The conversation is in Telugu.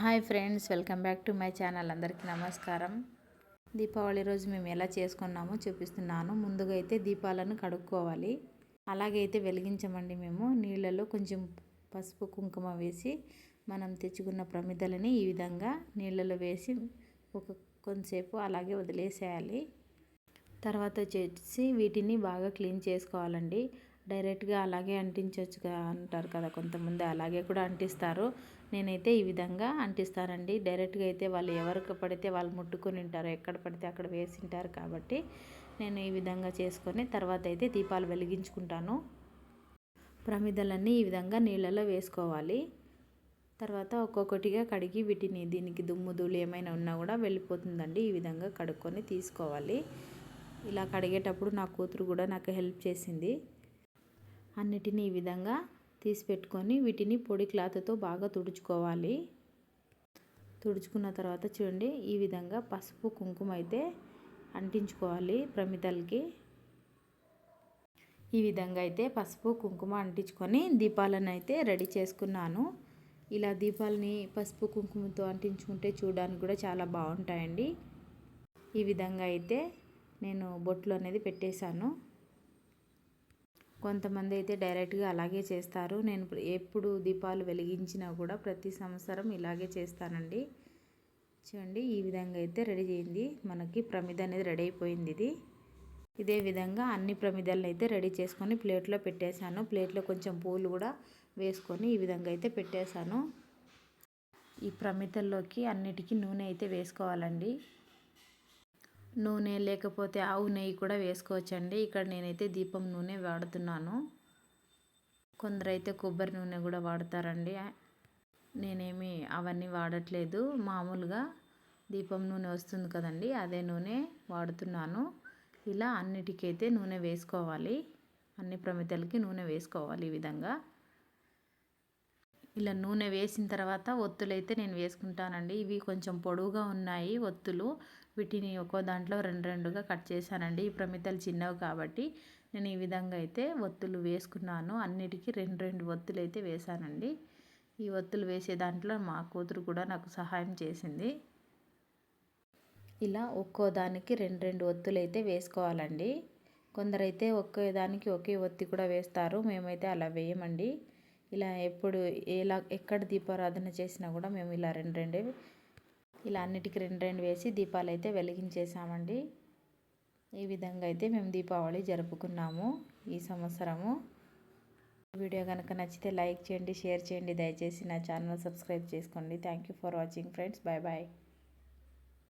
Hi friends welcome back to my channel. అందరికీ నమస్కారం. దీపావళి రోజు మేము ఎలా చేసుకున్నామో చూపిస్తున్నాను. ముందుగా అయితే దీపాలను కడుక్కోవాలి. అలాగే అయితే వెలిగించమండి మేము. నీళ్ళలో కొంచెం పసుపు కుంకుమ వేసి మనం తెచ్చుకున్న ప్రమిదలని ఈ విధంగా నీళ్ళలో వేసి ఒక కొంతసేపు అలాగే వదిలేసేయాలి. తర్వాత వచ్చేసి వీటిని బాగా క్లీన్ చేసుకోవాలండి. డైరెక్ట్గా అలాగే అంటించవచ్చు అంటారు కదా కొంతమంది అలాగే కూడా అంటిస్తారు. నేనైతే ఈ విధంగా అంటిస్తానండి. డైరెక్ట్గా అయితే వాళ్ళు ఎవరికి పడితే వాళ్ళు ముట్టుకొని ఉంటారు ఎక్కడ పడితే అక్కడ వేసింటారు కాబట్టి నేను ఈ విధంగా చేసుకొని తర్వాత అయితే దీపాలు వెలిగించుకుంటాను. ప్రమిదలన్నీ ఈ విధంగా నీళ్ళలో వేసుకోవాలి. తర్వాత ఒక్కొక్కటిగా కడిగి వీటిని దీనికి దుమ్ము ధూళి ఏమైనా ఉన్నా కూడా వెళ్ళిపోతుందండి. ఈ విధంగా కడుక్కొని తీసుకోవాలి. ఇలా కడిగేటప్పుడు నా కూతురు కూడా నాకు హెల్ప్ చేసింది. అన్నిటినీ ఈ విధంగా తీసి పెట్టుకొని వీటిని పొడి క్లాత్తో బాగా తుడుచుకోవాలి. తుడుచుకున్న తర్వాత చూడండి ఈ విధంగా పసుపు కుంకుమ అయితే అంటించుకోవాలి ప్రమితలకి ఈ విధంగా అయితే పసుపు కుంకుమ అంటించుకొని దీపాలను అయితే రెడీ చేసుకున్నాను. ఇలా దీపాలని పసుపు కుంకుమతో అంటించుకుంటే చూడడానికి కూడా చాలా బాగుంటాయండి. ఈ విధంగా అయితే నేను బొట్లు అనేది పెట్టేశాను. కొంతమంది అయితే డైరెక్ట్గా అలాగే చేస్తారు. నేను ఎప్పుడు దీపాలు వెలిగించినా కూడా ప్రతి సంవత్సరం ఇలాగే చేస్తానండి. చూడండి ఈ విధంగా అయితే రెడీ చేయింది. మనకి ప్రమిద అనేది రెడీ అయిపోయింది ఇది. ఇదే విధంగా అన్ని ప్రమిదలను అయితే రెడీ చేసుకొని ప్లేట్లో పెట్టేశాను. ప్లేట్లో కొంచెం పూలు కూడా వేసుకొని ఈ విధంగా అయితే పెట్టేశాను. ఈ ప్రమిదల్లోకి అన్నిటికీ నూనె అయితే వేసుకోవాలండి. నూనె లేకపోతే ఆవు నెయ్యి కూడా వేసుకోవచ్చండి. ఇక్కడ నేనైతే దీపం నూనె వాడుతున్నాను. కొందరైతే కొబ్బరి నూనె కూడా వాడతారండి. నేనేమి అవన్నీ వాడట్లేదు. మామూలుగా దీపం నూనె వస్తుంది కదండి అదే నూనె వాడుతున్నాను. ఇలా అన్నిటికైతే నూనె వేసుకోవాలి. అన్ని ప్రమితలకి నూనె వేసుకోవాలి ఈ విధంగా. ఇలా నూనె వేసిన తర్వాత ఒత్తులు అయితే నేను వేసుకుంటానండి. ఇవి కొంచెం పొడవుగా ఉన్నాయి ఒత్తులు. వీటిని ఒక్కో దాంట్లో రెండు రెండుగా కట్ చేశానండి. ఈ ప్రమితలు చిన్నవి కాబట్టి నేను ఈ విధంగా అయితే ఒత్తులు వేసుకున్నాను. అన్నిటికీ రెండు రెండు ఒత్తులు అయితే వేశానండి. ఈ ఒత్తులు వేసే దాంట్లో మా కూతురు కూడా నాకు సహాయం చేసింది. ఇలా ఒక్కో దానికి రెండు రెండు ఒత్తులు అయితే వేసుకోవాలండి. కొందరైతే ఒకే దానికి ఒకే ఒత్తి కూడా వేస్తారు. మేమైతే అలా వేయమండి. ఇలా ఎప్పుడు ఎలా ఎక్కడ దీపారాధన చేసినా కూడా మేము ఇలా రెండు రెండు ఇలా అన్నిటికీ రెండు రెండు వేసి దీపాలు అయితే వెలిగించేసామండి ఈ విధంగా అయితే మేము దీపావళి జరుపుకున్నాము ఈ సంవత్సరము. వీడియో కనుక నచ్చితే లైక్ చేయండి షేర్ చేయండి. దయచేసి నా ఛానల్ సబ్స్క్రైబ్ చేసుకోండి. Thank you for watching friends bye bye